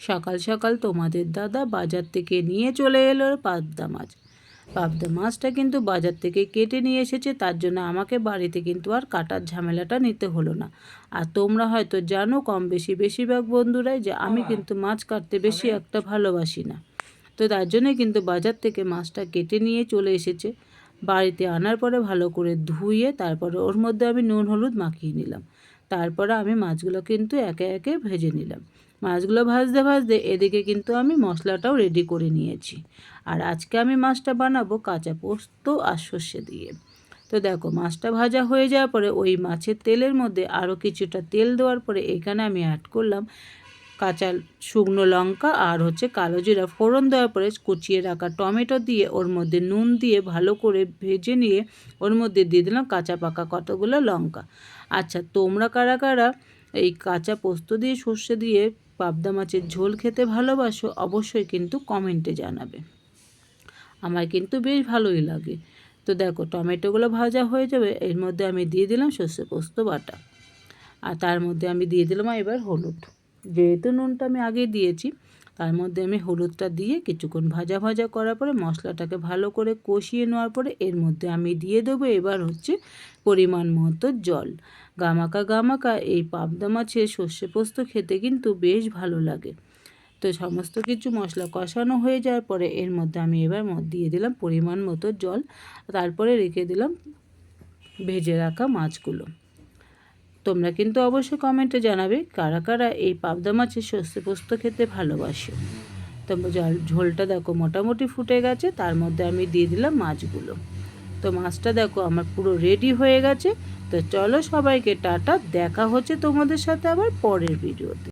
সকাল সকাল তোমাদের দাদা বাজার থেকে নিয়ে চলে এলো পাবদা মাছ। পাবদা মাছটা কিন্তু বাজার থেকে কেটে নিয়ে এসেছে তার জন্য আমাকে বাড়িতে কিন্তু আর কাটার ঝামেলাটা নিতে হলো না। আর তোমরা হয়তো জানো কম বেশি বেশিরভাগ বন্ধুরাই যে আমি কিন্তু মাছ কাটতে বেশি একটা ভালোবাসি না। তো তার জন্যই কিন্তু বাজার থেকে মাছটা কেটে নিয়ে চলে এসেছে। বাড়িতে আনার পরে ভালো করে ধুয়ে তারপরে ওর মধ্যে আমি নুন হলুদ মাখিয়ে নিলাম। তারপরে আমি মাছগুলো কিন্তু একে একে ভেজে নিলাম। মাছগুলো ভাজতে ভাজতে এদিকে কিন্তু আমি মশলাটাও রেডি করে নিয়েছি। আর আজকে আমি মাছটা বানাবো কাঁচা পোস্ত আর সর্ষে দিয়ে। তো দেখো, মাছটা ভাজা হয়ে যাওয়ার পরে ওই মাছের তেলের মধ্যে আরও কিছুটা তেল দেওয়ার পরে এখানে আমি অ্যাড করলাম কাঁচা শুকনো লঙ্কা আর হচ্ছে কালো জিরা ফোড়ন দেওয়ার পরে কুচিয়ে রাখা টমেটো দিয়ে ওর মধ্যে নুন দিয়ে ভালো করে ভেজে নিয়ে ওর মধ্যে দিয়ে দিলাম কাঁচা পাকা কতগুলো লঙ্কা। আচ্ছা তোমরা কারা কারা এই কাঁচা পোস্ত দিয়ে সর্ষে দিয়ে পাবদা মাছের ঝোল খেতে ভালোবাসো অবশ্যই কিন্তু কমেন্টে জানাবে। আমার কিন্তু বেশ ভালোই লাগে। তো দেখো, টমেটোগুলো ভাজা হয়ে যাবে, এর মধ্যে আমি দিয়ে দিলাম সর্ষে পোস্ত বাটা। আর তার মধ্যে আমি দিয়ে দিলাম এবার হলুদ। যেহেতু নুনটা আমি আগে দিয়েছি। তার মধ্যে আমি হলুদটা দিয়ে কিছুক্ষণ ভাজা ভাজা করার পরে মশলাটাকে ভালো করে কষিয়ে নেওয়ার পরে এর মধ্যে আমি দিয়ে দেবো এবার হচ্ছে পরিমাণ মতো জল। গামাকা গামাকা এই পাবদা মাছের সর্ষে পোস্ত খেতে কিন্তু বেশ ভালো লাগে। তো সমস্ত কিছু মশলা কষানো হয়ে যাওয়ার পরে এর মধ্যে আমি এবার দিয়ে দিলাম পরিমাণ মতো জল। তারপরে রেখে দিলাম ভেজে রাখা মাছগুলো। তোমরা কিন্তু অবশ্যই কমেন্টে জানাবে কারা কারা এই পাবদা মাছের সর্ষে পোস্ত খেতে ভালোবাসো। তো জল, ঝোলটা দেখো মোটামুটি ফুটে গেছে, তার মধ্যে আমি দিয়ে দিলাম মাছগুলো। তো মাছটা দেখো আমার পুরো রেডি হয়ে গেছে। তো চলো সবাইকে টাটা, দেখা হচ্ছে তোমাদের সাথে আবার পরের ভিডিওতে